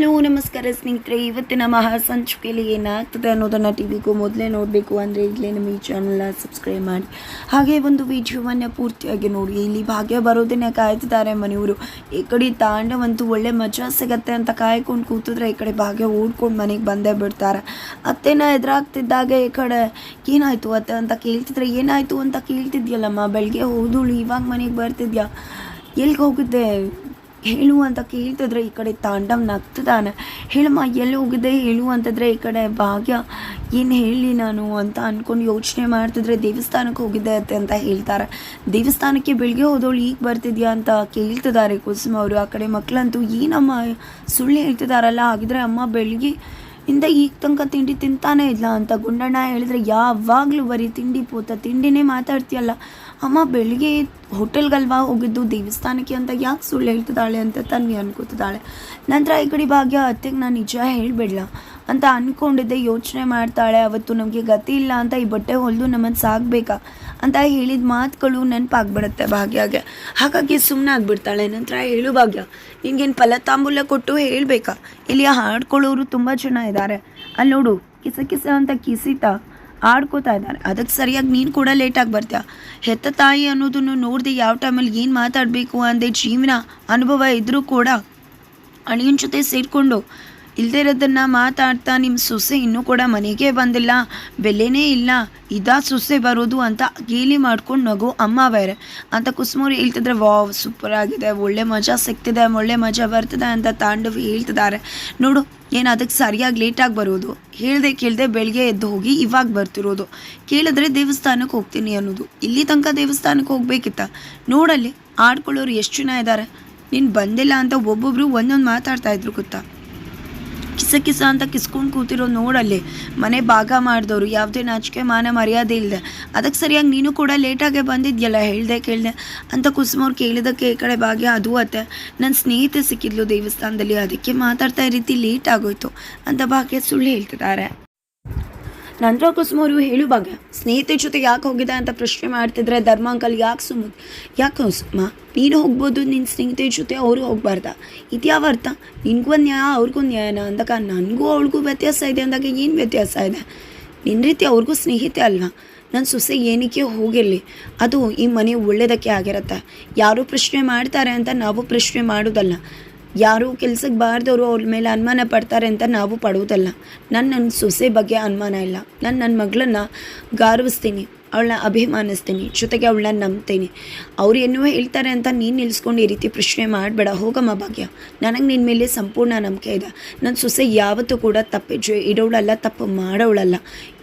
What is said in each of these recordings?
Hello, ನಮಸ್ಕಾರ ಸ್ನೇಹಿತರೆ. ಇವತ್ತಿನ ಮಹಾ ಸಂಚಿಕೆಯಲ್ಲಿ ಏನಾಗ್ತದೆ ಅನ್ನೋದನ್ನು ಟಿ ವಿಗೂ ಮೊದಲೇ ನೋಡಬೇಕು ಅಂದರೆ ಈಗಲೇ ನಮ್ಮ ಈ ಚಾನಲ್ನ ಸಬ್ಸ್ಕ್ರೈಬ್ ಮಾಡಿ. ಹಾಗೆ ಒಂದು ವಿಡಿಯೋವನ್ನು ಪೂರ್ತಿಯಾಗಿ ನೋಡಿ. ಇಲ್ಲಿ ಭಾಗ್ಯ ಬರೋದನ್ನೇ ಕಾಯ್ತಿದ್ದಾರೆ ಮನೆಯವರು. ಈ ಕಡೆ ತಾಂಡವಂತೂ ಒಳ್ಳೆ ಮಜಾ ಸಿಗತ್ತೆ ಅಂತ ಕಾಯ್ಕೊಂಡು ಕೂತಿದ್ರೆ ಈ ಕಡೆ ಭಾಗ್ಯ ಓಡ್ಕೊಂಡು ಮನೆಗೆ ಬಂದೇ ಬಿಡ್ತಾರೆ. ಅತ್ತೆನ ಎದುರಾಗ್ತಿದ್ದಾಗ ಈ ಕಡೆ, ಏನಾಯಿತು ಅತ್ತೆ? ಅಂತ ಕೇಳ್ತಿದ್ರೆ, ಏನಾಯಿತು? ಅಂತ ಕೇಳ್ತಿದ್ಯಲ್ಲಮ್ಮ. ಬೆಳಗ್ಗೆ ಹೋದಳು ಇವಾಗ ಮನೆಗೆ ಬರ್ತಿದ್ಯಾ? ಎಲ್ಲಿಗೆ ಹೋಗಿದ್ದೆ? ಹೇಳು ಅಂತ ಕೇಳ್ತಿದ್ರೆ ಈ ಕಡೆ ತಾಂಡವ್ ನಗ್ತಿದ್ದಾನೆ. ಹೇಳಮ್ಮ, ಎಲ್ಲಿ ಹೋಗಿದ್ದೆ ಹೇಳು ಅಂತಂದರೆ ಈ ಕಡೆ ಭಾಗ್ಯ, ಏನು ಹೇಳಿ ನಾನು ಅಂತ ಅಂದ್ಕೊಂಡು ಯೋಚನೆ ಮಾಡ್ತಿದ್ರೆ ದೇವಸ್ಥಾನಕ್ಕೆ ಹೋಗಿದ್ದೆ ಅಂತ ಹೇಳ್ತಾರೆ. ದೇವಸ್ಥಾನಕ್ಕೆ ಬೆಳಗ್ಗೆ ಹೋದವಳು ಈಗ ಬರ್ತಿದ್ಯಾ ಅಂತ ಕೇಳ್ತಿದ್ದಾರೆ ಕುಸುಮ ಅವರು. ಆ ಕಡೆ ಮಕ್ಕಳಂತೂ ಏನಮ್ಮ ಸುಳ್ಳು ಹೇಳ್ತಿದಾರಲ್ಲ ಹಾಗಿದ್ರೆ ಅಮ್ಮ ಬೆಳಿಗ್ಗೆ ಇಂದ ಈಗ ತನಕ ತಿಂಡಿ ತಿಂತಾನೇ ಇಲ್ಲ ಅಂತ ಗುಂಡಣ್ಣ ಹೇಳಿದ್ರೆ, ಯಾವಾಗಲೂ ಬರೀ ತಿಂಡಿ ಪೂತ, ತಿಂಡಿನೇ ಮಾತಾಡ್ತೀಯಲ್ಲ. ಅಮ್ಮ ಬೆಳಿಗ್ಗೆ ಹೋಟೆಲ್ಗಲ್ವಾ ಹೋಗಿದ್ದು ದೇವಸ್ಥಾನಕ್ಕೆ ಅಂತ ಯಾಕೆ ಸುಳ್ಳು ಹೇಳ್ತಿದ್ದಾಳೆ ಅಂತ ತನ್ವಿ ಅನ್ಕೋತಿದ್ದಾಳೆ. ನಂತರ ಈ ಕಡೆ ಭಾಗ್ಯ ಅತ್ತೆಗೆ ನಾನು ನಿಜ ಹೇಳಬೇಡಲ್ಲ ಅಂತ ಅಂದ್ಕೊಂಡಿದ್ದೆ ಯೋಚನೆ ಮಾಡ್ತಾಳೆ. ಅವತ್ತು ನಮಗೆ ಗತಿ ಇಲ್ಲ ಅಂತ ಈ ಬಟ್ಟೆ ಹೊಲಿದು ನಮ್ಮನ್ನು ಸಾಕಬೇಕಾ ಅಂತ ಹೇಳಿದ ಮಾತುಗಳು ನೆನಪಾಗ್ಬಿಡುತ್ತೆ ಭಾಗ್ಯಗೆ. ಹಾಗಾಗಿ ಸುಮ್ಮನೆ ಆಗ್ಬಿಡ್ತಾಳೆ. ನಂತರ ಹೇಳು ಭಾಗ್ಯ, ನಿನಗೇನು ಫಲತಾಂಬೂಲ ಕೊಟ್ಟು ಹೇಳಬೇಕಾ? ಇಲ್ಲಿ ಹಾಡ್ಕೊಳ್ಳೋರು ತುಂಬ ಜನ ಇದ್ದಾರೆ ಅಲ್ಲಿ ನೋಡು, ಕಿಸ ಕಿಸ ಅಂತ ಕಿಸಿತಾ ಆಡ್ಕೋತಾ ಇದ್ದಾರೆ. ಅದಕ್ಕೆ ಸರಿಯಾಗಿ ನೀನು ಕೂಡ ಲೇಟಾಗಿ ಬರ್ತೀಯ? ಹೆತ್ತ ತಾಯಿ ಅನ್ನೋದನ್ನು ನೋಡಿದೆ ಯಾವ ಟೈಮಲ್ಲಿ ಏನು ಮಾತಾಡಬೇಕು ಅಂದೆ ಜೀವನ, ಅನುಭವ ಇದ್ದರೂ ಕೂಡ ಅಳಿಯನ ಜೊತೆ ಸೇರಿಕೊಂಡು ಇಲ್ಲದೇ ಇರೋದನ್ನು ಮಾತಾಡ್ತಾ ನಿಮ್ಮ ಸೊಸೆ ಇನ್ನೂ ಕೂಡ ಮನೆಗೆ ಬಂದಿಲ್ಲ. ಬೆಲೆನೇ ಇಲ್ಲ. ಇದಾ ಸೊಸೆ ಬರೋದು ಅಂತ ಗೇಲಿ ಮಾಡ್ಕೊಂಡು ನಗು ಅಮ್ಮ ಬೇರೆ. ಅಂತ ಕುಸುಮೂರಿ ಹೇಳ್ತಿದ್ರೆ, ವಾವ್ ಸೂಪರ್ ಆಗಿದೆ. ಒಳ್ಳೆ ಮಜಾ ಸಿಗ್ತಿದೆ, ಒಳ್ಳೆ ಮಜಾ ಬರ್ತದೆ ಅಂತ ತಾಂಡವ್ ಹೇಳ್ತಿದ್ದಾರೆ. ನೋಡು, ಏನು ಅದಕ್ಕೆ ಸರಿಯಾಗಿ ಲೇಟಾಗಿ ಬರೋದು? ಹೇಳ್ದೆ ಕೇಳ್ದೆ ಬೆಳಗ್ಗೆ ಎದ್ದು ಹೋಗಿ ಇವಾಗ ಬರ್ತಿರೋದು. ಕೇಳಿದ್ರೆ ದೇವಸ್ಥಾನಕ್ಕೆ ಹೋಗ್ತೀನಿ ಅನ್ನೋದು. ಇಲ್ಲಿ ತನಕ ದೇವಸ್ಥಾನಕ್ಕೆ ಹೋಗ್ಬೇಕಿತ್ತ? ನೋಡಲ್ಲಿ, ಆಡ್ಕೊಳ್ಳೋರು ಎಷ್ಟು ಜನ ಇದ್ದಾರೆ ನೀನು ಬಂದಿಲ್ಲ ಅಂತ ಒಬ್ಬೊಬ್ಬರು ಒಂದೊಂದು ಮಾತಾಡ್ತಾ ಇದ್ರು ಗೊತ್ತಾ? ಕಿಸ ಕಿಸ ಅಂತ ಕಿಸ್ಕೊಂಡು ಕೂತಿರೋ ನೋಡಲ್ಲಿ. ಮನೆ ಭಾಗ ಮಾಡಿದವರು, ಯಾವುದೇ ನಾಚಿಕೆ, ಮಾನ ಮರ್ಯಾದೆ ಇಲ್ಲದೆ ಅದಕ್ಕೆ ಸರಿಯಾಗಿ ನೀನು ಕೂಡ ಲೇಟಾಗೆ ಬಂದಿದ್ಯಲ್ಲ, ಹೇಳಿದೆ ಕೇಳಿದೆ. ಅಂತ ಕುಸುಮವ್ರು ಕೇಳಿದಕ್ಕೆ ಈ ಕಡೆ ಭಾಗ್ಯ ಅದು ಅತ್ತೆ. ನನ್ನ ಸ್ನೇಹಿತೆ ಸಿಕ್ಕಿದ್ಲು ದೇವಸ್ಥಾನದಲ್ಲಿ, ಅದಕ್ಕೆ ಮಾತಾಡ್ತಾ ಈ ರೀತಿ ಲೇಟ್ ಆಗೋಯ್ತು. ಅಂತ ಭಾಗ್ಯ ಸುಳ್ಳು ಹೇಳ್ತಿದ್ದಾರೆ. ನಂತರ ಕುಸುಮವರು ಹೇಳು ಹೇಳುವಾಗ ಸ್ನೇಹಿತೆ ಜೊತೆ ಯಾಕೆ ಹೋಗಿದೆ ಅಂತ ಪ್ರಶ್ನೆ ಮಾಡ್ತಿದ್ರೆ ಧರ್ಮ ಅಂಕಲ್ ಯಾಕೆ ಸುಮ್ಮನೆ ಯಾಕೆ ಕುಸುಮ ನೀನು ಹೋಗ್ಬೋದು ನಿನ್ನ ಸ್ನೇಹಿತೆ ಜೊತೆ ಅವರು ಹೋಗ್ಬಾರ್ದ. ಇದ್ಯಾವ ಅರ್ಥ? ನಿನಗೂ ಒಂದು ನ್ಯಾಯ ಅವ್ರಿಗೂ ನ್ಯಾಯನ? ಅಂದಾಗ ನನಗೂ ಅವಳಿಗೂ ವ್ಯತ್ಯಾಸ ಇದೆ ಅಂದಾಗ ಏನು ವ್ಯತ್ಯಾಸ ಇದೆ? ನಿನ್ನ ರೀತಿ ಅವ್ರಿಗೂ ಸ್ನೇಹಿತೆ ಅಲ್ವಾ? ನನ್ನ ಸೊಸೆ ಏನಕ್ಕೆ ಹೋಗಿರಲಿ? ಅದು ಈ ಮನೆ ಒಳ್ಳೆಯದಕ್ಕೆ ಆಗಿರತ್ತೆ. ಯಾರು ಪ್ರಶ್ನೆ ಮಾಡ್ತಾರೆ ಅಂತ ನಾವು ಪ್ರಶ್ನೆ ಮಾಡೋದಲ್ಲ. ಯಾರು ಕೆಲ್ಸಕ್ಕೆ ಬಾರ್ದವರು ಅವ್ರ ಮೇಲೆ ಅನುಮಾನ ಪಡ್ತಾರೆ ಅಂತ ನಾವು ಪಡುವುದಲ್ಲ ನನ್ನ ನನ್ನ ಸೊಸೆ ಬಗ್ಗೆ ಅನುಮಾನ ಇಲ್ಲ. ನಾನು ನನ್ನ ಮಗಳನ್ನ ಗೌರವಿಸ್ತೀನಿ. ಅವಳನ್ನ ಅಭಿಮಾನಿಸ್ತೀನಿ. ಜೊತೆಗೆ ಅವಳನ್ನ ನಂಬ್ತೀನಿ. ಅವ್ರು ಏನೋ ಹೇಳ್ತಾರೆ ಅಂತ ನೀನು ನಿಲ್ಲಿಸ್ಕೊಂಡು ಈ ರೀತಿ ಪ್ರಶ್ನೆ ಮಾಡಬೇಡ. ಹೋಗಮ್ಮ ಭಾಗ್ಯ. ನನಗೆ ನಿನ್ನ ಮೇಲೆ ಸಂಪೂರ್ಣ ನಂಬಿಕೆ ಇದೆ. ನನ್ನ ಸೊಸೆ ಯಾವತ್ತೂ ಕೂಡ ತಪ್ಪು ಇಡೋಳಲ್ಲ, ತಪ್ಪು ಮಾಡೋಳಲ್ಲ.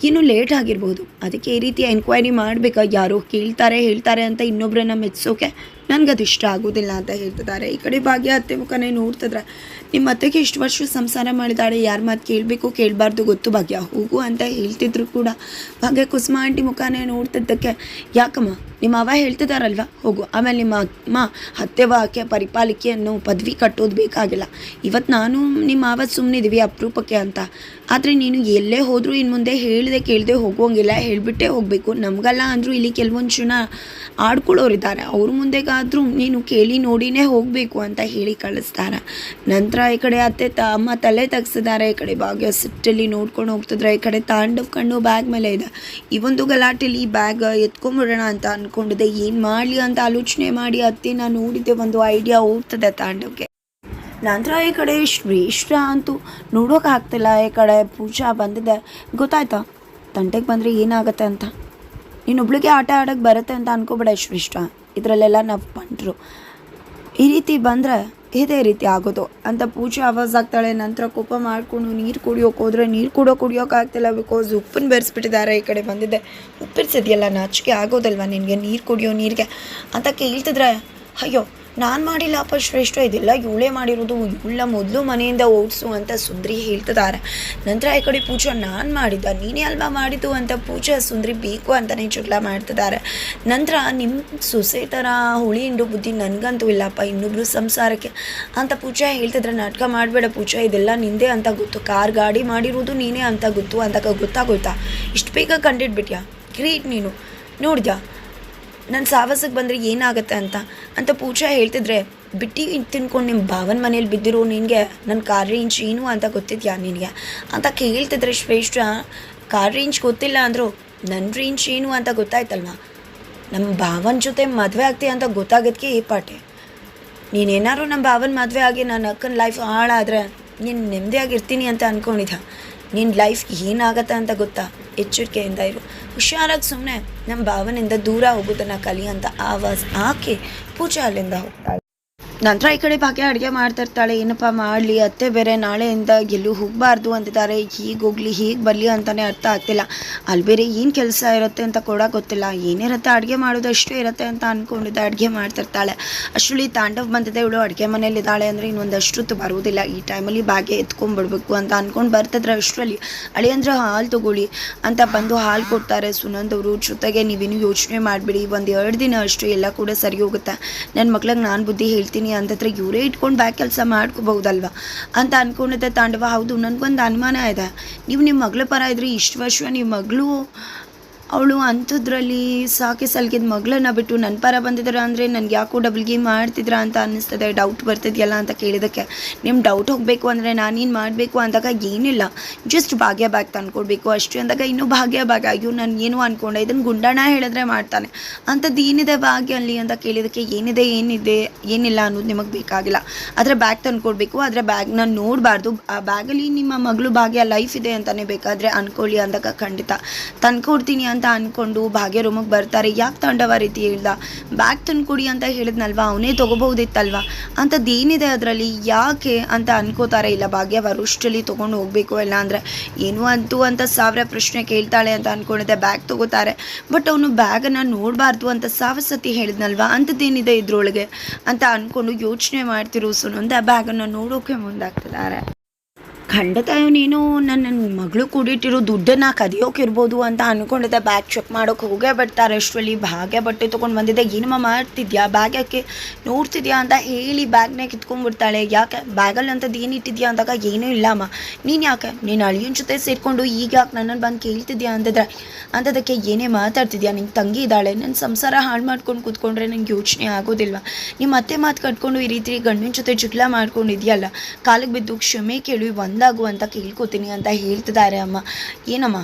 ಇನ್ನೂ ಲೇಟ್ ಆಗಿರ್ಬೋದು. ಅದಕ್ಕೆ ಈ ರೀತಿ ಎನ್ಕ್ವೈರಿ ಮಾಡಬೇಕಾ? ಯಾರೋ ಕೇಳ್ತಾರೆ, ಹೇಳ್ತಾರೆ ಅಂತ ಇನ್ನೊಬ್ಬರನ್ನ ಮೆಚ್ಚೋಕೆ ನನಗದು ಇಷ್ಟ ಆಗೋದಿಲ್ಲ ಅಂತ ಹೇಳ್ತಿದ್ದಾರೆ. ಈ ಕಡೆ ಭಾಗ್ಯ ಅತ್ತೆ ಮುಖನೇ ನೋಡ್ತಿದ್ರೆ, ನಿಮ್ಮ ಅತ್ತೆಗೆ ಇಷ್ಟು ವರ್ಷ ಸಂಸಾರ ಮಾಡಿದಾಳೆ, ಯಾರ ಮಾತು ಕೇಳಬೇಕು ಕೇಳಬಾರ್ದು ಗೊತ್ತು ಭಾಗ್ಯ? ಹೋಗು ಅಂತ ಹೇಳ್ತಿದ್ರು ಕೂಡ. ಭಾಗ್ಯ ಕುಸುಮ ಆಂಟಿ ಮುಖನೇ ನೋಡ್ತಿದ್ದಕ್ಕೆ, ಯಾಕಮ್ಮ, ನಿಮ್ಮ ಅವ ಹೇಳ್ತಿದ್ದಾರಲ್ವ ಹೋಗು. ಆಮೇಲೆ ನಿಮ್ಮ ಅಮ್ಮ ಹತ್ಯವಾಕೆ ಪರಿಪಾಲಿಕೆ ಅನ್ನೋ ಪದವಿ ಕಟ್ಟೋದು ಬೇಕಾಗಿಲ್ಲ. ಇವತ್ತು ನಾನು ನಿಮ್ಮ ಮಾವ ಸುಮ್ಮನಿದ್ದೀವಿ ಅಪರೂಪಕ್ಕೆ ಅಂತ. ಆದರೆ ನೀನು ಎಲ್ಲೇ ಹೋದರೂ ಇನ್ನು ಮುಂದೆ ಹೇಳಿದೆ ಕೇಳದೆ ಹೋಗೋಂಗಿಲ್ಲ ಹೇಳಿಬಿಟ್ಟೇ ಹೋಗಬೇಕು. ನಮಗಲ್ಲ ಅಂದರೂ ಇಲ್ಲಿ ಕೆಲವೊಂದು ಜನ ಆಡ್ಕೊಳ್ಳೋರಿದ್ದಾರೆ. ಅವ್ರ ಮುಂದೆಗಾದರೂ ನೀನು ಕೇಳಿ ನೋಡಿನೇ ಹೋಗಬೇಕು ಅಂತ ಹೇಳಿ ಕಳಿಸ್ತಾರೆ. ನಂತರ ಈ ಕಡೆ ಅತ್ತೆ ಅಮ್ಮ ತಲೆ ತಗ್ಸಿದ್ದಾರೆ. ಈ ಕಡೆ ಭಾಗ್ಯ ಸಿಟ್ಟಲ್ಲಿ ನೋಡ್ಕೊಂಡು ಹೋಗ್ತಿದ್ರೆ ಈ ಕಡೆ ತಾಂಡವ್ ಕಣ್ಣು ಬ್ಯಾಗ್ ಮೇಲೆ ಇದೆ. ಈ ಒಂದು ಗಲಾಟೆಲಿ ಬ್ಯಾಗ್ ಎತ್ಕೊಂಬಿಡೋಣ ಅಂತ ಅಂದ್ಕೊಂಡಿದ್ದೆ ಏನು ಮಾಡಲಿ ಅಂತ ಆಲೋಚನೆ ಮಾಡಿ ಅತ್ತೆ ನಾನು ನೋಡಿದ್ದೆ. ಒಂದು ಐಡಿಯಾ ಹೋಗ್ತದೆ ತಾಂಡವ್ಗೆ. ನಂತರ ಈ ಕಡೆ ಶ್ರೇಷ್ಠ ಅಂತೂ ನೋಡೋಕೆ ಆಗ್ತಿಲ್ಲ ಈ ಕಡೆ ಪೂಜಾ ಬಂದಿದೆ. ಗೊತ್ತಾಯ್ತಾ? ತಂಟೆಗೆ ಬಂದರೆ ಏನಾಗುತ್ತೆ ಅಂತ. ನೀನೊಬ್ಳಿಗೆ ಆಟ ಆಡೋಕ್ಕೆ ಬರುತ್ತೆ ಅಂತ ಅನ್ಕೋಬೇಡ, ಇಷ್ಟ ಇದರಲ್ಲೆಲ್ಲ ನಾವು ಬಂದರು ಈ ರೀತಿ ಬಂದರೆ ಇದೇ ರೀತಿ ಆಗೋದು. ಅಂತ ಪೂಜೆ ಆವಾಜ್ ಆಗ್ತಾಳೆ, ನಂತರ ಕೋಪ ಮಾಡಿಕೊಂಡು ನೀರು ಕುಡಿಯೋಕೆ ಹೋದ್ರೆ ನೀರು ಕುಡೋ ಕುಡಿಯೋಕ್ಕಾಗ್ತಿಲ್ಲ ಬಿಕಾಸ್ ಉಪ್ಪನ್ನು ಬೆರೆಸ್ಬಿಟ್ಟಿದ್ದಾರೆ ಈ ಕಡೆ ಬಂದಿದ್ದೆ. ಉಪ್ಪಿರ್ಸಿದೆಯಲ್ಲ, ನಾಚಿಕೆ ಆಗೋದಲ್ವ ನಿನಗೆ? ನೀರು ಕುಡಿಯೋ ನೀರಿಗೆ. ಅಂತ ಕೇಳ್ತಿದ್ರೆ, ಅಯ್ಯೋ ನಾನು ಮಾಡಿಲ್ಲಪ್ಪ ಶ್ರೇಷ್ಠ ಇದೆಲ್ಲ, ಇವಳೇ ಮಾಡಿರೋದು ಇವಳ ಮೊದಲು ಮನೆಯಿಂದ ಓಡಿಸು ಅಂತ ಸುಂದ್ರಿ ಹೇಳ್ತಿದ್ದಾರೆ ನಂತರ ಈ ಕಡೆ ಪೂಜಾ, ನಾನು ಮಾಡಿದ್ದ, ನೀನೇ ಅಲ್ವಾ ಮಾಡಿದ್ದು ಅಂತ ಪೂಜಾ, ಸುಂದ್ರಿ ಬೇಕು ಅಂತಲೇ ಜಗಳ ಮಾಡ್ತಿದ್ದಾರೆ ನಂತರ ನಿಮ್ಮ ಸೊಸೆ ಥರ ಹುಳಿ ಹಿಂಡು ಬುದ್ಧಿ ನನಗಂತೂ ಇಲ್ಲಪ್ಪ, ಇನ್ನೊಬ್ರು ಸಂಸಾರಕ್ಕೆ ಅಂತ ಪೂಜಾ ಹೇಳ್ತಿದ್ರೆ ನಾಟಕ ಮಾಡಬೇಡ ಪೂಜಾ, ಇದೆಲ್ಲ ನಿಂದೆ ಅಂತ ಗೊತ್ತು. ಕಾರ್ ಗಾಡಿ ಮಾಡಿರೋದು ನೀನೇ ಅಂತ ಗೊತ್ತು ಅಂತ ಗೊತ್ತಾಗೋಯ್ತಾ? ಇಷ್ಟು ಬೇಗ ಕಂಡಿಡ್ಬಿಟ್ಯಾ? ಗ್ರೇಟ್ ನೀನು. ನೋಡಿದ್ಯಾ? ನನ್ನ ಸಾಹಸಕ್ಕೆ ಬಂದರೆ ಏನಾಗುತ್ತೆ ಅಂತ? ಅಂತ ಪೂಜಾ ಹೇಳ್ತಿದ್ರೆ, ಬಿಟ್ಟಿ ತಿನ್ಕೊಂಡು ನಿಮ್ಮ ಭಾವನ ಮನೇಲಿ ಬಿದ್ದಿರೋ ನಿನಗೆ ನನ್ನ ಕಾರ್ ರೇಂಜ್ ಏನು ಅಂತ ಗೊತ್ತಿದ್ಯಾ ನಿನಗೆ? ಅಂತ ಕೇಳ್ತಿದ್ರೆ ಶ್ರೇಷ್ಠ ಕಾರ್ ರೇಂಜ್ ಗೊತ್ತಿಲ್ಲ ಅಂದರು ನನ್ನ ರೇಂಜ್ ಏನು ಅಂತ ಗೊತ್ತಾಯ್ತಲ್ವಾ? ನಮ್ಮ ಭಾವನ ಜೊತೆ ಮದುವೆ ಆಗ್ತೀಯ ಅಂತ ಗೊತ್ತಾಗೋದಕ್ಕೆ ಈ ಪಾಠೆ. ನೀನೇನಾದ್ರು ನಮ್ಮ ಭಾವನ ಮದುವೆ ಆಗಿ ನನ್ನ ಅಕ್ಕನ ಲೈಫ್ ಹಾಳಾದರೆ ನೀನು ನೆಮ್ಮದಿಯಾಗಿರ್ತೀನಿ ಅಂತ ಅಂದ್ಕೊಂಡಿದ್ದ ನಿನ್ನ ಲೈಫ್ ಏನಾಗತ್ತೆ ಅಂತ ಗೊತ್ತಾ? ಎಚ್ಚರಿಕೆಯಿಂದ ಇರು. ಹುಷಾರಾಗಿ ಸುಮ್ಮನೆ ನಮ್ಮ ಭಾವನೆಯಿಂದ ದೂರ ಹೋಗೋದನ್ನು ಕಲಿ ಅಂತ ಆವಾಜ್ ಹಾಕಿ ಪೂಜಾ ಅಲ್ಲಿಂದ ಹೋಗ್ತಾಳೆ ನಂತರ ಈ ಕಡೆ ಭಾಗ್ಯ ಅಡುಗೆ ಮಾಡ್ತಾ ಇರ್ತಾಳೆ. ಏನಪ್ಪ ಮಾಡಲಿ? ಅತ್ತೆ ಬೇರೆ ನಾಳೆಯಿಂದ ಎಲ್ಲೂ ಹೋಗಬಾರ್ದು ಅಂತಿದ್ದಾರೆ. ಹೀಗೆ ಹೋಗಲಿ, ಹೀಗೆ ಬರಲಿ ಅಂತಲೇ ಅರ್ಥ ಆಗ್ತಿಲ್ಲ. ಅಲ್ಲಿ ಬೇರೆ ಏನು ಕೆಲಸ ಇರುತ್ತೆ ಅಂತ ಕೂಡ ಗೊತ್ತಿಲ್ಲ. ಏನಿರುತ್ತೆ ಅಡುಗೆ ಮಾಡೋದು? ಅಷ್ಟೇ ಇರುತ್ತೆ ಅಂತ ಅಂದ್ಕೊಂಡಿದ್ದೆ ಅಡುಗೆ ಮಾಡ್ತಿರ್ತಾಳೆ ಅಷ್ಟರಲ್ಲಿ ತಾಂಡವ್ ಬಂದಿದೆ. ಇವಳು ಅಡುಗೆ ಮನೇಲಿ ಇದ್ದಾಳೆ ಅಂದರೆ ಇನ್ನೊಂದಷ್ಟು ಹೊತ್ತು ಬರುವುದಿಲ್ಲ. ಈ ಟೈಮಲ್ಲಿ ಭಾಗ್ಯ ಎತ್ಕೊಂಡ್ಬಿಡ್ಬೇಕು ಅಂತ ಅಂದ್ಕೊಂಡು ಬರ್ತಿದ್ರೆ ಅಷ್ಟರಲ್ಲಿ ಅಳಿಯಂದ್ರೆ ಹಾಲು ತೊಗೊಳ್ಳಿ ಅಂತ ಬಂದು ಹಾಲು ಕೊಡ್ತಾರೆ. ಸುನಂದವರು ಜೊತೆಗೆ ನೀವೇನು ಯೋಚನೆ ಮಾಡಿಬಿಡಿ. ಒಂದು ಎರಡು ದಿನ ಅಷ್ಟು ಎಲ್ಲ ಕೂಡ ಸರಿ ಹೋಗುತ್ತೆ. ನನ್ನ ಮಕ್ಳಿಗೆ ನಾನು ಬುದ್ಧಿ ಹೇಳ್ತೀನಿ. ಅಂತಂದ್ರೆ ಇವರೇ ಇಟ್ಕೊಂಡು ಬ್ಯಾಕ್ ಕೆಲಸ ಮಾಡ್ಕೋಬಹುದಲ್ವ? ಅಂತ ಅಂದ್ಕೊಂಡಿದ್ದೆ ತಾಂಡವ. ಹೌದು, ನನಗೊಂದು ಅನುಮಾನ ಇದೆ. ನೀವು ನಿಮ್ಮ ಮಗಳ ಪರ ಇದ್ರಿ, ಇಷ್ಟು ವರ್ಷ ನಿಮ್ಮ ಮಗಳು ಅವಳು ಅಂಥದ್ರಲ್ಲಿ ಸಾಕೆ ಸಲ್ಗಿದ ಮಗಳನ್ನ ಬಿಟ್ಟು ನನ್ನ ಪರ ಬಂದಿದ್ರು ಅಂದರೆ ನನಗೆ ಯಾಕೋ ಡಬಲ್ ಗೇಮ್ ಮಾಡ್ತಿದ್ರ ಅಂತ ಅನ್ನಿಸ್ತದೆ. ಡೌಟ್ ಬರ್ತಿದೆಯಲ್ಲ ಅಂತ ಕೇಳಿದಕ್ಕೆ. ನಿಮ್ಮ ಡೌಟ್ ಹೋಗಬೇಕು ಅಂದರೆ ನಾನೇನು ಮಾಡಬೇಕು ಅಂದಾಗ ಏನಿಲ್ಲ. ಜಸ್ಟ್ ಭಾಗ್ಯ ಬ್ಯಾಗ್ ತಂದ್ಕೊಡ್ಬೇಕು. ಅಷ್ಟೇ ಅಂದಾಗ ಇನ್ನೂ ಭಾಗ್ಯ ಬ್ಯಾಗ್ ಅಯ್ಯೋ ನಾನು ಏನು ಅಂದ್ಕೊಂಡೆ ಇದನ್ನು ಗುಂಡಣ್ಣ ಹೇಳಿದ್ರೆ ಮಾಡ್ತಾನೆ. ಅಂಥದ್ದು ಏನಿದೆ ಭಾಗ್ಯ ಅಲ್ಲಿ ಅಂತ ಕೇಳಿದಕ್ಕೆ ಏನಿದೆ ಏನಿದೆ, ಏನಿಲ್ಲ ಅನ್ನೋದು ನಿಮಗೆ ಬೇಕಾಗಿಲ್ಲ. ಆದರೆ ಬ್ಯಾಗ್ ತಂದ್ಕೊಡ್ಬೇಕು. ಆದರೆ ಬ್ಯಾಗ್ನ ನೋಡಬಾರ್ದು. ಆ ಬ್ಯಾಗಲ್ಲಿ ನಿಮ್ಮ ಮಗಳು ಭಾಗ್ಯ ಲೈಫ್ ಇದೆ ಅಂತಲೇ ಬೇಕಾದರೆ ಅಂದ್ಕೊಳ್ಳಿ ಅಂದಾಗ ಖಂಡಿತ. ತಂದ್ಕೊಡ್ತೀನಿ ಅಂದ್ಕೊಂಡು ಭಾಗ್ಯ ರೂಮಿಗೆ ಬರ್ತಾರೆ. ಯಾಕೆ ತಾಂಡವ ರೀತಿ ಹೇಳ್ದ? ಬ್ಯಾಗ್ ತಂದ್ಕೊಡಿ ಅಂತ ಹೇಳಿದ್ನಲ್ವ? ಅವನೇ ತೊಗೋಬಹುದಿತ್ತಲ್ವಾ? ಅಂಥದ್ದೇನಿದೆ ಅದರಲ್ಲಿ? ಯಾಕೆ ಅಂತ ಅನ್ಕೋತಾರೆ ಇಲ್ಲ ಭಾಗ್ಯ? ವರುಷ್ಟಲ್ಲಿ ತೊಗೊಂಡು ಹೋಗಬೇಕು ಇಲ್ಲ ಅಂದರೆ ಏನು ಅಂತು ಅಂತ ಸಾವಿರ ಪ್ರಶ್ನೆ ಕೇಳ್ತಾಳೆ ಅಂತ ಅಂದ್ಕೊಂಡಿದ್ದೆ ಬ್ಯಾಗ್ ತೊಗೋತಾರೆ. ಬಟ್ ಅವನು ಬ್ಯಾಗನ್ನು ನೋಡಬಾರ್ದು ಅಂತ ಸಾವಸತಿ ಸತಿ ಹೇಳಿದ್ನಲ್ವಾ? ಅಂಥದ್ದೇನಿದೆ ಇದ್ರೊಳಗೆ? ಅಂತ ಅಂದ್ಕೊಂಡು ಯೋಚನೆ ಮಾಡ್ತಿರೋ ಸುನಂದ. ಬ್ಯಾಗನ್ನು ನೋಡೋಕೆ ಮುಂದಾಗ್ತಿದ್ದಾರೆ. ಖಂಡಿತ ನೀನು? ನನ್ನ ಮಗಳು ಕೂಡಿಟ್ಟಿರೋ ದುಡ್ಡನ್ನು ಕದಿಯೋಕಿರ್ಬೋದು ಅಂತ ಅಂದ್ಕೊಂಡಿದ್ದೆ ಬ್ಯಾಗ್ ಚೆಕ್ ಮಾಡೋಕೆ ಹೋಗೇ ಬರ್ತಾರೆ. ಅಷ್ಟರಲ್ಲಿ ಭಾಗ್ಯ ಬಟ್ಟೆ ತೊಗೊಂಡು ಬಂದಿದ್ದೆ. ಏನಮ್ಮ ಮಾಡ್ತಿದ್ಯಾ? ಬ್ಯಾಗ್ ಯಾಕೆ ನೋಡ್ತಿದ್ಯಾ ಅಂತ ಹೇಳಿ ಬ್ಯಾಗ್ನೇ ಕಿತ್ಕೊಂಡ್ಬಿಡ್ತಾಳೆ. ಯಾಕೆ? ಬ್ಯಾಗಲ್ಲಿ ಅಂಥದ್ದು ಏನು ಇಟ್ಟಿದ್ಯಾ ಅಂದಾಗ ಏನೂ ಇಲ್ಲಮ್ಮ ನೀನು ಯಾಕೆ? ನೀನು ಅಳಿಯನ ಜೊತೆ ಸೇರಿಕೊಂಡು ಈಗ ಯಾಕೆ ನನ್ನನ್ನು ಬಂದು ಕೇಳ್ತಿದ್ಯಾ ಅಂತಂದ್ರೆ ಅಂಥದಕ್ಕೆ ಏನೇ ಮಾತಾಡ್ತಿದ್ಯಾ? ನಿಂಗೆ ತಂಗಿ ಇದ್ದಾಳೆ. ನನ್ನ ಸಂಸಾರ ಹಾಳು ಮಾಡ್ಕೊಂಡು ಕೂತ್ಕೊಂಡ್ರೆ ನಂಗೆ ಯೋಚನೆ ಆಗೋದಿಲ್ವಾ? ನಿಮ್ಮ ಅತ್ತೆ ಮಾತು ಕಟ್ಕೊಂಡು ಈ ರೀತಿ ಗಂಡನ ಜೊತೆ ಜಗಳ ಮಾಡ್ಕೊಂಡಿದ್ಯಲ್ಲ? ಕಾಲಿಗೆ ಬಿದ್ದು ಕ್ಷಮೆ ಕೇಳಿ ಒಂದಾಗು ಅಂತ ಕೇಳ್ಕೊತೀನಿ ಅಂತ ಹೇಳ್ತಿದ್ದಾರೆ ಅಮ್ಮ. ಏನಮ್ಮ,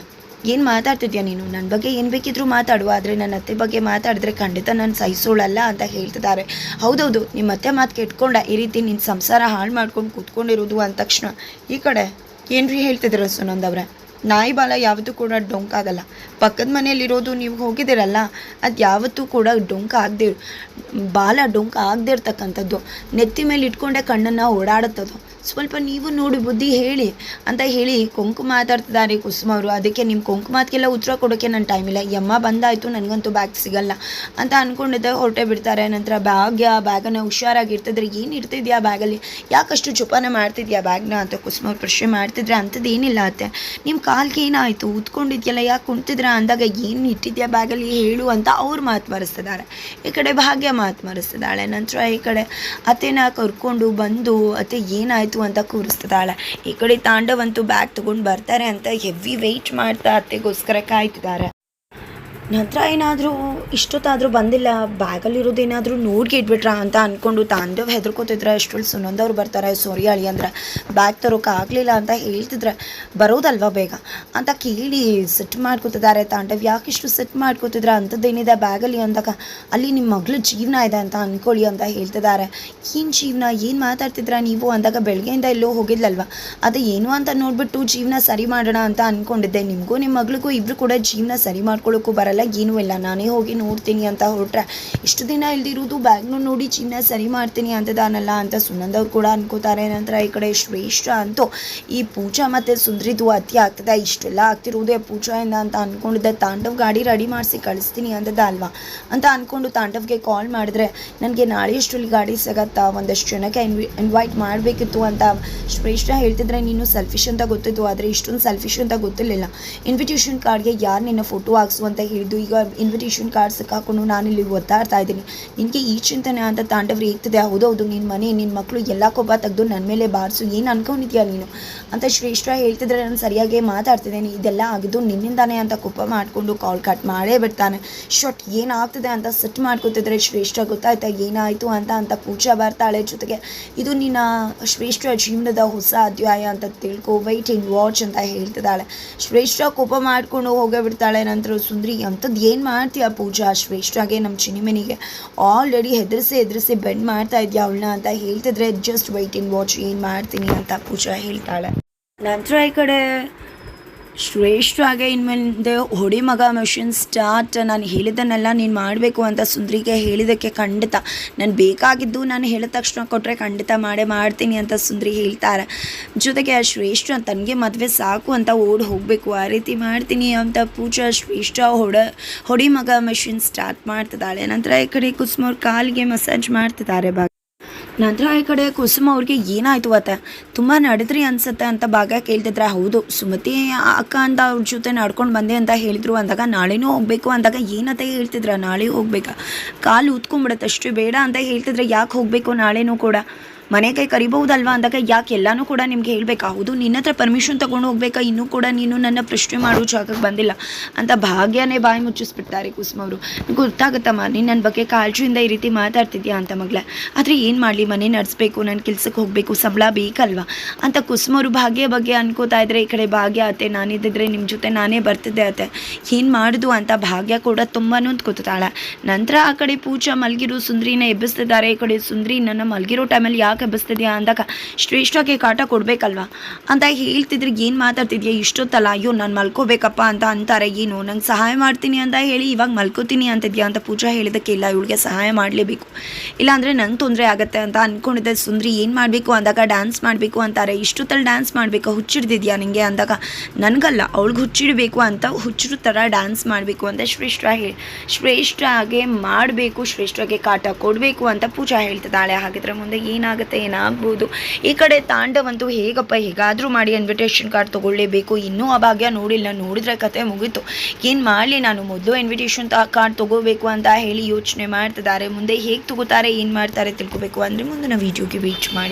ಏನು ಮಾತಾಡ್ತಿದ್ಯಾ ನೀನು? ನನ್ನ ಬಗ್ಗೆ ಏನು ಬೇಕಿದ್ರೂ ಮಾತಾಡುವ ಆದರೆ ನನ್ನ ಅತ್ತೆ ಬಗ್ಗೆ ಮಾತಾಡಿದ್ರೆ ಖಂಡಿತ ನಾನು ಸಹಿಸೋಳಲ್ಲ ಅಂತ ಹೇಳ್ತಿದ್ದಾರೆ. ಹೌದೌದು ನಿಮ್ಮ ಅತ್ತೆ ಮಾತು ಕೆಟ್ಕೊಂಡ ಈ ರೀತಿ ನಿನ್ನ ಸಂಸಾರ ಹಾಳು ಮಾಡ್ಕೊಂಡು ಕೂತ್ಕೊಂಡಿರೋದು ಅಂದ ತಕ್ಷಣ ಈ ಕಡೆ ಏನ್ರಿ ಹೇಳ್ತಿದ್ರು ಸುನಂದವ್ರೆ ನಾಯಿ ಬಾಲ ಯಾವತ್ತೂ ಕೂಡ ಡೊಂಕ್ ಆಗಲ್ಲ ಪಕ್ಕದ ಮನೆಯಲ್ಲಿರೋದು ನೀವು ಹೋಗಿದ್ದೀರಲ್ಲ, ಅದು ಯಾವತ್ತೂ ಕೂಡ ಡೊಂಕ ಆಗದೆ ಬಾಲ ಡೊಂಕ ಆಗದೆ ಇರ್ತಕ್ಕಂಥದ್ದು. ನೆತ್ತಿ ಮೇಲೆ ಇಟ್ಕೊಂಡೆ ಕಣ್ಣನ್ನು ಓಡಾಡುತ್ತದು. ಸ್ವಲ್ಪ ನೀವು ನೋಡಿ ಬುದ್ಧಿ ಹೇಳಿ ಅಂತ ಹೇಳಿ ಕೊಂಕು ಮಾತಾಡ್ತಿದ್ದಾರೆ ಕುಸುಮ ಅವರು. ಅದಕ್ಕೆ ನಿಮ್ಮ ಕೊಂಕು ಮಾತಿಗೆಲ್ಲ ಉತ್ತರ ಕೊಡೋಕ್ಕೆ ನನ್ನ ಟೈಮ್ ಇಲ್ಲ. ಯಮ್ಮ ಬಂದಾಯಿತು, ನನಗಂತೂ ಬ್ಯಾಗ್ ಸಿಗಲ್ಲ ಅಂತ ಅಂದ್ಕೊಂಡಿದ್ದೆ ಹೊರಟೆ ಬಿಡ್ತಾರೆ. ನಂತರ ಬ್ಯಾಗ್ಯ ಬ್ಯಾಗನ್ನು ಹುಷಾರಾಗಿ ಇರ್ತಿದ್ರೆ ಏನು ಇರ್ತಿದ್ಯಾ ಬ್ಯಾಗಲ್ಲಿ? ಯಾಕಷ್ಟು ಜೋಪಾನ ಮಾಡ್ತಿದ್ಯಾ ಬ್ಯಾಗ್ನ ಅಂತ ಕುಸುಮ ಪ್ರಶ್ನೆ ಮಾಡ್ತಿದ್ರೆ ಅಂಥದ್ದು ಏನಿಲ್ಲ ಅತ್ತೆ. ನಿಮ್ಮ ಕಾಲ್ಗೆ ಏನಾಯಿತು? ಉತ್ಕೊಂಡಿದ್ಯಲ್ಲ, ಯಾಕೆ ಕುಂತಿದ್ರ ಅಂದಾಗ ಏನು ಇಟ್ಟಿದ್ಯಾ ಬ್ಯಾಗಲ್ಲಿ ಹೇಳು ಅಂತ ಅವ್ರು ಮಾತು ಮರೆಸ್ತಿದ್ದಾರೆ ಈ ಕಡೆ ಭಾಗ್ಯ ಮಾತು ಮರೆಸ್ತಿದ್ದಾಳೆ ನಂತರ ಈ ಕಡೆ ಅತ್ತೆನ ಕರ್ಕೊಂಡು ಬಂದು, ಅತ್ತೆ, ಏನಾಯಿತು ಅಂತ ಕೂರಿಸ್ತಿದ್ದಾಳೆ ಈ ಕಡೆ ತಾಂಡವಂತೂ ಬ್ಯಾಗ್ ತೊಗೊಂಡು ಬರ್ತಾರೆ ಅಂತ ಹೆವಿ ವೆಯ್ಟ್ ಮಾಡ್ತಾ ಅತ್ತೆಗೋಸ್ಕರ ಕಾಯ್ತಿದ್ದಾರೆ. ನಂತರ ಏನಾದರೂ ಇಷ್ಟೊತ್ತಾದರೂ ಬಂದಿಲ್ಲ, ಬ್ಯಾಗಲ್ಲಿರೋದೇನಾದರೂ ನೋಡ್ಗೆ ಇಟ್ಬಿಟ್ರ ಅಂತ ಅಂದ್ಕೊಂಡು ತಾಂಡವ್ ಹೆದರ್ಕೋತಿದ್ರೆ. ಅಷ್ಟರಲ್ಲಿ ಸುನಂದವ್ರು ಬರ್ತಾರೆ, ಸಾರಿ ಅಳಿ ಅಂದ್ರೆ, ಬ್ಯಾಗ್ ತರೋಕೆ ಆಗಲಿಲ್ಲ ಅಂತ ಹೇಳ್ತಿದ್ರೆ. ಬರೋದಲ್ವ ಬೇಗ? ಅಂತ ಕೇಳಿ ಸೆಟ್ ಮಾಡ್ಕೋತಿದ್ದಾರೆ. ತಾಂಡವ್ ಯಾಕೆ ಇಷ್ಟು ಸೆಟ್ ಮಾಡ್ಕೊತಿದ್ರ? ಅಂಥದ್ದೇನಿದೆ ಬ್ಯಾಗಲ್ಲಿ ಅಂದಾಗ, ಅಲ್ಲಿ ನಿಮ್ಮ ಮಗಳ ಜೀವನ ಇದೆ ಅಂತ ಅಂದ್ಕೊಳ್ಳಿ ಅಂತ ಹೇಳ್ತಿದ್ದಾರೆ. ಏನು ಜೀವನ? ಏನು ಮಾತಾಡ್ತಿದ್ರ ನೀವು? ಅಂದಾಗ ಬೆಳಗ್ಗೆಯಿಂದ ಎಲ್ಲೋ ಹೋಗಿದ್ಲಲ್ವ? ಅದು ಏನು ಅಂತ ನೋಡ್ಬಿಟ್ಟು ಜೀವನ ಸರಿ ಮಾಡೋಣ ಅಂತ ಅಂದ್ಕೊಂಡಿದ್ದೆ ನಿಮಗೂ ನಿಮ್ಮ ಮಗಳಿಗೂ ಇಬ್ಬರು ಕೂಡ ಜೀವನ ಸರಿ ಮಾಡ್ಕೊಳ್ಳೋಕ್ಕೂ ಬರಲ್ಲ. ಏನೂ ಇಲ್ಲ. ನಾನೇ ಹೋಗಿ ನೋಡ್ತೀನಿ ಅಂತ ಹೊರಟ್ರೆ, ಇಷ್ಟು ದಿನ ಇಲ್ದಿರೋದು ಬ್ಯಾಗ್ನು ನೋಡಿ ಚಿನ್ನ ಸರಿ ಮಾಡ್ತೀನಿ ಅಂತದಾನಲ್ಲ ಅಂತ ಸುನಂದವ್ರು ಕೂಡ ಅನ್ಕೋತಾರೆ. ನಂತರ ಈ ಕಡೆ ಶ್ರೇಷ್ಠ ಅಂತೂ ಈ ಪೂಜಾ ಮತ್ತು ಸುಂದ್ರಿದು ಅತಿ ಆಗ್ತದೆ. ಇಷ್ಟೆಲ್ಲ ಆಗ್ತಿರೋದೇ ಪೂಜಾಯಿಂದ ಅಂತ ಅಂದ್ಕೊಂಡಿದ್ದೆ ತಾಂಡವ್ ಗಾಡಿ ರೆಡಿ ಮಾಡಿಸಿ ಕಳಿಸ್ತೀನಿ ಅಂತದ ಅಲ್ವಾ? ಅಂತ ಅಂದ್ಕೊಂಡು ತಾಂಡವ್ಗೆ ಕಾಲ್ ಮಾಡಿದ್ರೆ, ನನಗೆ ನಾಳೆ ಇಷ್ಟರಲ್ಲಿ ಗಾಡಿ ಸಿಗತ್ತಾ? ಒಂದಷ್ಟು ಜನಕ್ಕೆ ಇನ್ವಿ ಇನ್ವೈಟ್ ಮಾಡಬೇಕಿತ್ತು ಅಂತ ಶ್ರೇಷ್ಠ ಹೇಳ್ತಿದ್ರೆ, ನೀನು ಸೆಲ್ಫಿಶ್ ಅಂತ ಗೊತ್ತಿತ್ತು. ಆದರೆ ಇಷ್ಟೊಂದು ಸೆಲ್ಫಿಶ್ ಅಂತ ಗೊತ್ತಿರಲಿಲ್ಲ. ಇನ್ವಿಟೇಷನ್ ಕಾರ್ಡ್ಗೆ ಯಾರು ನಿನ್ನ ಫೋಟೋ ಹಾಕ್ಸು ಅಂತ ಹೇಳಿದ್ದು ಆಗಿದ್ದು ಈಗ ಇನ್ವಿಟೇಷನ್ ಕಾರ್ಡ್ಸ್ ಹಾಕೊಂಡು ನಾನು ಇಲ್ಲಿ ಒತ್ತಾಡ್ತಾ ಇದ್ದೀನಿ. ನಿನಗೆ ಈ ಚಿಂತನೆ ಅಂತ ತಾಂಡವ ಇರ್ತದೆ ಹೌದೌದು ನಿನ್ನ ಮನೆ ನಿನ್ನ ಮಕ್ಕಳು ಎಲ್ಲ ಕೊಬ್ಬ ತೆಗೆದು ನನ್ನ ಮೇಲೆ ಬಾರಿಸು. ಏನು ಅನ್ಕೊಂಡಿದ್ಯಾ ನೀನು? ಅಂತ ಶ್ರೇಷ್ಠ ಹೇಳ್ತಿದ್ರೆ ನಾನು ಸರಿಯಾಗಿ ಮಾತಾಡ್ತಿದ್ದೇನೆ. ಇದೆಲ್ಲ ಆಗಿದ್ದು ನಿನ್ನಿಂದಾನೆ ಅಂತ ಕೋಪ ಮಾಡಿಕೊಂಡು ಕಾಲ್ ಕಟ್ ಮಾಡೇ ಬಿಡ್ತಾನೆ. ಶಾರ್ಟ್ ಏನಾಗ್ತಿದೆ ಅಂತ ಸೆಟ್ ಮಾಡ್ಕೊತಿದ್ರೆ ಶ್ರೇಷ್ಠ ಗೊತ್ತಾಯ್ತಾ? ಏನಾಯಿತು ಅಂತ ಅಂತ ಪೂಜಾ ಬರ್ತಾಳೆ ಜೊತೆಗೆ. ಇದು ನಿನ್ನ ಶ್ರೇಷ್ಠ ಜೀವನದ ಹೊಸ ಅಧ್ಯಾಯ ಅಂತ ತಿಳ್ಕೊ ವೈಟ್ ಇನ್ ವಾಚ್ ಅಂತ ಹೇಳ್ತಿದ್ದಾಳೆ. ಶ್ರೇಷ್ಠ ಕೋಪ ಮಾಡ್ಕೊಂಡು ಹೋಗೇ ಬಿಡ್ತಾಳೆ. ನಂತರ ಸುಂದ್ರಿ ಅಂಥದ್ದು ಏನು ಮಾಡ್ತೀಯ ಪೂಜಾ? ಶ್ರೇಷ್ಠಗೆ ನಮ್ಮ ಚಿನಿಮನಿಗೆ ಆಲ್ರೆಡಿ ಹೆದರಿಸಿ ಹೆದರಿಸಿ ಬೆಂಡ್ ಮಾಡ್ತಾ ಇದೆಯಾ ಅವಳನ್ನ? ಅಂತ ಹೇಳ್ತಿದ್ರೆ ಜಸ್ಟ್ ವೈಟ್ ಇನ್ ವಾಚ್ ಏನು ಮಾಡ್ತೀನಿ? ಅಂತ ಪೂಜಾ ಹೇಳ್ತಾಳೆ. ನಂತರ ಈ ಕಡೆ ಶ್ರೇಷ್ಠವಾಗಿ ಇನ್ಮೇಲೆ ಹೊಡಿ ಮಗ ಮಿಷನ್ ಸ್ಟಾರ್ಟ್ ನಾನು ಹೇಳಿದ್ದನ್ನೆಲ್ಲ ನೀನು ಮಾಡಬೇಕು ಅಂತ ಸುಂದ್ರಿಗೆ ಹೇಳಿದ್ದಕ್ಕೆ ಖಂಡಿತ. ನಾನು ಬೇಕಾಗಿದ್ದು ನಾನು ಹೇಳಿದ ತಕ್ಷಣ ಕೊಟ್ಟರೆ ಖಂಡಿತ ಮಾಡೇ ಮಾಡ್ತೀನಿ ಅಂತ ಸುಂದ್ರಿ ಹೇಳ್ತಾರೆ. ಜೊತೆಗೆ ಆ ಶ್ರೇಷ್ಠ ತನಗೆ ಮದುವೆ ಸಾಕು ಅಂತ ಓಡಿ ಹೋಗಬೇಕು. ಆ ರೀತಿ ಮಾಡ್ತೀನಿ ಅಂತ ಪೂಜಾ ಶ್ರೇಷ್ಠ ಹೊಡ ಹೊಡಿ ಮಗ ಮಿಷನ್ ಸ್ಟಾರ್ಟ್ ಮಾಡ್ತಿದ್ದಾಳೆ. ನಂತರ ಈ ಕಡೆ ಕುಸುಮವ್ರ ಕಾಲಿಗೆ ಮಸಾಜ್ ಮಾಡ್ತಿದ್ದಾರೆ ಬಾ ನಂತರ ಈ ಕಡೆ ಕುಸುಮ ಅವ್ರಿಗೆ ಏನಾಯ್ತು ಆತ ತುಂಬ ನಡೆದ್ರಿ ಅನ್ಸುತ್ತೆ ಅಂತ ಭಾಗ ಕೇಳ್ತಿದ್ರೆ. ಹೌದು, ಸುಮತಿ ಅಕ್ಕ ಅಂತ ಅವ್ರ ಜೊತೆ ನಡ್ಕೊಂಡು ಬಂದೆ ಅಂತ ಹೇಳಿದ್ರು ಅಂದಾಗ ನಾಳೆನೂ ಹೋಗ್ಬೇಕು ಅಂದಾಗ ಏನಂತ ಹೇಳ್ತಿದ್ರ? ನಾಳೆ ಹೋಗ್ಬೇಕಾ? ಕಾಲು ಊದ್ಕೊಂಡ್ಬಿಡತ್ತೆ, ಅಷ್ಟು ಬೇಡ ಅಂತ ಹೇಳ್ತಿದ್ರೆ. ಯಾಕೆ ಹೋಗಬೇಕು ನಾಳೆನೂ ಕೂಡ? ಮನೆ ಕೈ ಕರಿಬಹುದಲ್ವಾ ಅಂದಾಗ ಯಾಕೆ ಎಲ್ಲಾನು ಕೂಡ ನಿಮ್ಗೆ ಹೇಳ್ಬೇಕಾ ಹೌದು ನಿನ್ನ ಹತ್ರ ಪರ್ಮಿಷನ್ ತಗೊಂಡು ಹೋಗ್ಬೇಕಾ? ಇನ್ನೂ ಕೂಡ ನೀನು ನನ್ನ ಪ್ರಶ್ನೆ ಮಾಡೋ ಜಾಗಕ್ಕೆ ಬಂದಿಲ್ಲ ಅಂತ ಭಾಗ್ಯನೇ ಬಾಯಿ ಮುಚ್ಚಿಸ್ಬಿಡ್ತಾರೆ ಕುಸುಮ ಅವರು. ಗೊತ್ತಾಗುತ್ತಮ್ಮ, ನೀನು ನನ್ನ ಬಗ್ಗೆ ಕಾಳಜಿಯಿಂದ ಈ ರೀತಿ ಮಾತಾಡ್ತಿದ್ಯಾ ಅಂತ ಮಗ್ಲೆ ಆದರೆ ಏನು ಮಾಡಲಿ, ಮನೆ ನಡೆಸ್ಬೇಕು ನನ್ನ ಕೆಲ್ಸಕ್ಕೆ ಹೋಗಬೇಕು, ಸಂಬಳ ಬೇಕಲ್ವಾ? ಅಂತ ಕುಸುಮ ಅವರು ಭಾಗ್ಯ ಬಗ್ಗೆ ಅನ್ಕೋತಾ ಇದ್ರೆ ಈ ಕಡೆ ಭಾಗ್ಯ, ಅತ್ತೆ ನಾನಿದ್ದಿದ್ರೆ ನಿಮ್ಮ ಜೊತೆ ನಾನೇ ಬರ್ತಿದ್ದೆ ಅತ್ತೆ. ಏನು ಮಾಡುದು ಅಂತ ಭಾಗ್ಯ ಕೂಡ ತುಂಬಾ ಕೂತಾಳೆ ನಂತರ ಆ ಕಡೆ ಪೂಜಾ ಮಲ್ಗಿರು, ಸುಂದ್ರಿನ ಎಬ್ಬಿಸ್ತಿದ್ದಾರೆ. ಈ ಕಡೆ ಸುಂದ್ರಿ ನನ್ನ ಮಲ್ಗಿರೋ ಟೈಮಲ್ಲಿ ಯಾಕೆ ಎಬ್ಬಿಸ್ತಿದ್ಯಾ ಅಂದಾಗ ಶ್ರೇಷ್ಠಕ್ಕೆ ಕಾಟ ಕೊಡಬೇಕಲ್ವಾ? ಅಂತ ಹೇಳ್ತಿದ್ರೆ ಏನು ಮಾತಾಡ್ತಿದ್ಯಾ? ಇಷ್ಟೊತ್ತಲ್ಲ, ಅಯ್ಯೋ, ನಾನು ಮಲ್ಕೋಬೇಕಪ್ಪ ಅಂತ ಅಂತಾರೆ. ಏನು, ನಂಗೆ ಸಹಾಯ ಮಾಡ್ತೀನಿ ಅಂತ ಹೇಳಿ ಇವಾಗ ಮಲ್ಕೋತೀನಿ ಅಂತಿದ್ಯಾ ಅಂತ ಪೂಜಾ ಹೇಳಿದಕ್ಕೆ ಇಲ್ಲ, ಇವಳಿಗೆ ಸಹಾಯ ಮಾಡಲೇಬೇಕು. ಇಲ್ಲಾಂದರೆ ನಂಗೆ ತೊಂದರೆ ಆಗುತ್ತೆ ಅಂತ ಅಂದ್ಕೊಂಡಿದ್ದೆ ಸುಂದ್ರಿ, ಏನು ಮಾಡಬೇಕು ಅಂದಾಗ, ಡ್ಯಾನ್ಸ್ ಮಾಡಬೇಕು ಅಂತಾರೆ. ಇಷ್ಟೊತ್ತಲ್ಲಿ ಡ್ಯಾನ್ಸ್ ಮಾಡಬೇಕು ಹುಚ್ಚಿಡ್ದಿದ್ಯಾ ನಿನಗೆ ಅಂದಾಗ, ನನಗಲ್ಲ, ಅವಳಿಗೆ ಹುಚ್ಚಿಡಬೇಕು ಅಂತ ಹುಚ್ಚರು ಥರ ಡ್ಯಾನ್ಸ್ ಮಾಡಬೇಕು ಅಂತ ಶ್ರೇಷ್ಠ ಹೇಳಿ ಶ್ರೇಷ್ಠ ಹಾಗೆ ಮಾಡಬೇಕು, ಶ್ರೇಷ್ಠಗೆ ಕಾಟ ಕೊಡಬೇಕು ಅಂತ ಪೂಜಾ ಹೇಳ್ತಿದ್ದಾಳೆ. ಹಾಗಿದ್ರೆ ಮುಂದೆ ಏನಾಗುತ್ತೆ? ಏನಾಗ್ಬೋದು? ಈ ಕಡೆ ತಾಂಡವಂತೂ ಹೇಗಪ್ಪ ಹೇಗಾದರೂ ಮಾಡಿ ಇನ್ವಿಟೇಷನ್ ಕಾರ್ಡ್ ತೊಗೊಳ್ಳೇಬೇಕು. ಇನ್ನೂ ಆ ಭಾಗ್ಯ ನೋಡಿಲ್ಲ. ನೋಡಿದ್ರೆ ಕತೆ ಮುಗೀತು. ಏನು ಮಾಡಲಿ ನಾನು? ಮೊದಲು ಇನ್ವಿಟೇಷನ್ ಕಾರ್ಡ್ ತೊಗೋಬೇಕು ಅಂತ ಹೇಳಿ ಯೋಚನೆ ಮಾಡ್ತಿದ್ದಾರೆ. ಮುಂದೆ ಹೇಗೆ ತಗೋತಾರೆ, ಏನು ಮಾಡ್ತಾರೆ ತಿಳ್ಕೊಬೇಕು. ಅಂದರೆ ಮುಂದಿನ ವೀಡಿಯೋಗೆ ವೀಚ್ ಮಾಡಿ.